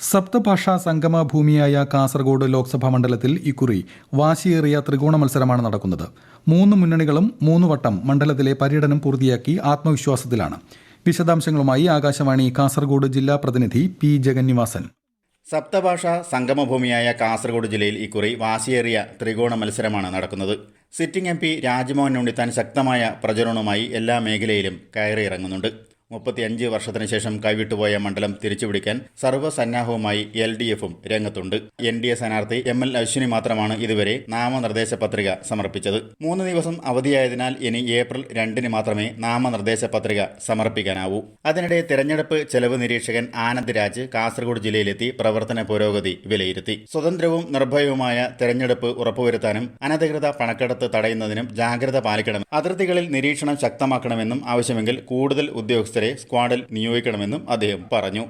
സപ്തഭാഷാ സംഗമ ഭൂമിയായ കാസർഗോഡ് ലോക്സഭാ മണ്ഡലത്തിൽ ഇക്കുറി വാശിയേറിയ ത്രികോണ മത്സരമാണ് നടക്കുന്നത്. മൂന്ന് മുന്നണികളും മൂന്ന് വട്ടം മണ്ഡലത്തിലെ പര്യടനം പൂർത്തിയാക്കി ആത്മവിശ്വാസത്തിലാണ്. വിശദാംശങ്ങളുമായി ആകാശവാണി കാസർഗോഡ് ജില്ലാ പ്രതിനിധി പി ജഗന്നിവാസൻ. സപ്തഭാഷാ സംഗമഭൂമിയായ കാസർഗോഡ് ജില്ലയിൽ ഇക്കുറി വാശിയേറിയ ത്രികോണ മത്സരമാണ് നടക്കുന്നത്. Sitting M P Rajmohan Unnithan ശക്തമായ പ്രചരണവുമായി എല്ലാ മേഖലയിലും കയറിയിറങ്ങുന്നുണ്ട്. മുപ്പത്തിയഞ്ച് വർഷത്തിന് ശേഷം കൈവിട്ടുപോയ മണ്ഡലം തിരിച്ചുപിടിക്കാൻ സർവസന്നാഹവുമായി എൽ ഡി എഫും രംഗത്തുണ്ട്. എൻ ഡി എ സ്ഥാനാർത്ഥി എം എൽ അശ്വിനി മാത്രമാണ് ഇതുവരെ നാമനിർദ്ദേശ പത്രിക സമർപ്പിച്ചത്. മൂന്ന് ദിവസം അവധിയായതിനാൽ ഇനി ഏപ്രിൽ രണ്ടിന് മാത്രമേ നാമനിർദ്ദേശ പത്രിക സമർപ്പിക്കാനാവൂ. അതിനിടെ തെരഞ്ഞെടുപ്പ് ചെലവ് നിരീക്ഷകൻ ആനന്ദ് രാജ് കാസർഗോഡ് ജില്ലയിലെത്തി പ്രവർത്തന പുരോഗതി വിലയിരുത്തി. സ്വതന്ത്രവും നിർഭയവുമായ തെരഞ്ഞെടുപ്പ് ഉറപ്പുവരുത്താനും അനധികൃത പണക്കെടുത്ത് തടയുന്നതിനും ജാഗ്രത പാലിക്കണം. അതിർത്തികളിൽ നിരീക്ഷണം ശക്തമാക്കണമെന്നും ആവശ്യമെങ്കിൽ കൂടുതൽ ഉദ്യോഗസ്ഥരെ സ്ക്വാഡിൽ നിയോഗിക്കണമെന്നും അദ്ദേഹം പറഞ്ഞു